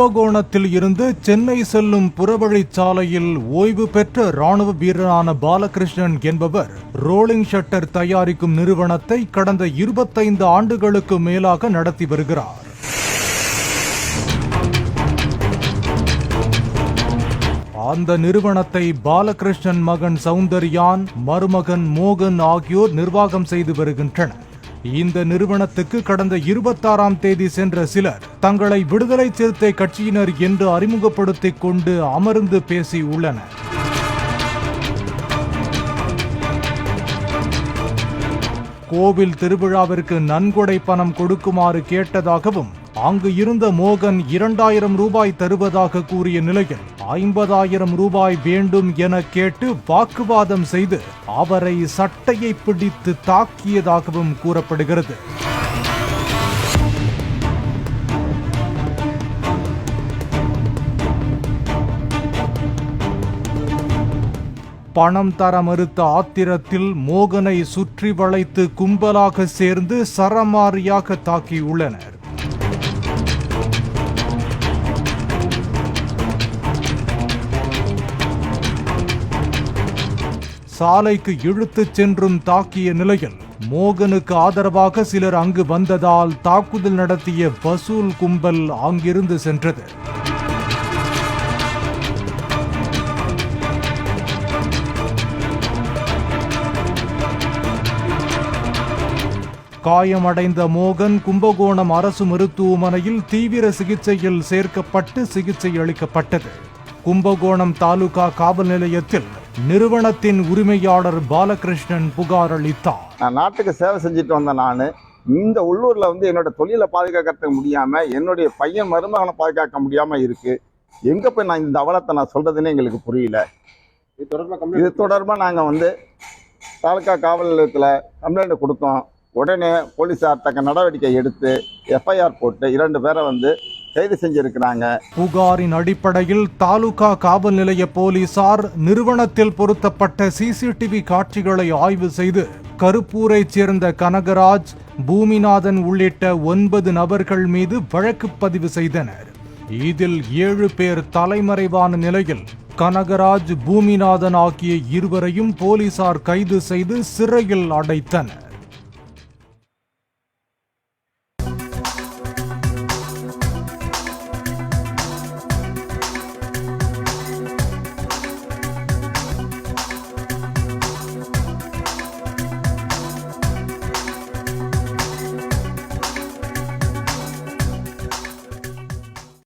கும்பகோணத்தில் இருந்து சென்னை செல்லும் புறவழிச்சாலையில் ஓய்வு பெற்ற ராணுவ வீரரான பாலகிருஷ்ணன் என்பவர் ரோலிங் ஷட்டர் தயாரிக்கும் நிறுவனத்தை கடந்த இருபத்தைந்து ஆண்டுகளுக்கு மேலாக நடத்தி வருகிறார். அந்த நிறுவனத்தை பாலகிருஷ்ணன் மகன் சௌந்தர்யான் மருமகன் மோகன் ஆகியோர் நிர்வாகம் செய்து வருகின்றனர். இந்த நிறுவனத்துக்கு கடந்த இருபத்தாறாம் தேதி சென்ற சிலர் தங்களை விடுதலை சிறுத்தை கட்சியினர் என்று அறிமுகப்படுத்திக் கொண்டு அமர்ந்து பேசியுள்ளனர் கோவில் திருவிழாவிற்கு நன்கொடை பணம் கொடுக்குமாறு கேட்டதாகவும் அங்கு இருந்த மோகன் இரண்டாயிரம் ரூபாய் தருவதாக கூறிய நிலையில் ஐம்பதாயிரம் ரூபாய் வேண்டும் என கேட்டு வாக்குவாதம் செய்து அவரை சட்டையை பிடித்து தாக்கியதாகவும் கூறப்படுகிறது. பணம் தர மறுத்த ஆத்திரத்தில் மோகனை சுற்றி வளைத்து கும்பலாக சேர்ந்து சரமாரியாக தாக்கியுள்ளனர். சாலைக்கு இழுத்துச் சென்றும் தாக்கிய நிலையில் மோகனுக்கு ஆதரவாக சிலர் அங்கு வந்ததால் தாக்குதல் நடத்திய வசூல் கும்பல் அங்கிருந்து சென்றது. காயமடைந்த மோகன் கும்பகோணம் அரசு மருத்துவமனையில் தீவிர சிகிச்சையில் சேர்க்கப்பட்டு சிகிச்சை அளிக்கப்பட்டது. கும்பகோணம் தாலுகா காவல் நிலையத்தில் நிறுவனத்தின் உரிமையாளர் பாலகிருஷ்ணன் புகார் அளித்தார். நான் நாட்டுக்கு சேவை செஞ்சுட்டு வந்தேன் நான் இந்த உள்ளூர்ல வந்து என்னோட தொழிலை பாதுகாக்கிறதுக்கு முடியாம என்னுடைய பையன் மருமகனை பாதுகாக்க முடியாம இருக்கு. எங்க போய் நான் இந்த அவலத்தை நான் சொல்றதுன்னு எங்களுக்கு புரியல. இது தொடர்பாக இது கம்ப்ளைண்ட் தொடர்பா நாங்க வந்து தாலுகா காவல் நிலையத்துல கம்ப்ளைண்ட் கொடுத்தோம். உடனே போலீசார் தக்க நடவடிக்கை எடுத்து எஃப்ஐஆர் போட்டு இரண்டு பேரை வந்து கைது செஞ்சிருக்கிறாங்க. புகாரின் அடிப்படையில் தாலுகா காவல் நிலைய போலீசார் நிறுவனத்தில் பொருத்தப்பட்ட சிசிடிவி காட்சிகளை ஆய்வு செய்து கருப்பூரைச் சேர்ந்த கனகராஜ் பூமிநாதன் உள்ளிட்ட ஒன்பது நபர்கள் மீது வழக்கு பதிவு செய்தனர். இதில் ஏழு பேர் தலைமறைவான நிலையில் கனகராஜ் பூமிநாதன் ஆகிய இருவரையும் போலீசார் கைது செய்து சிறையில் அடைத்தனர்.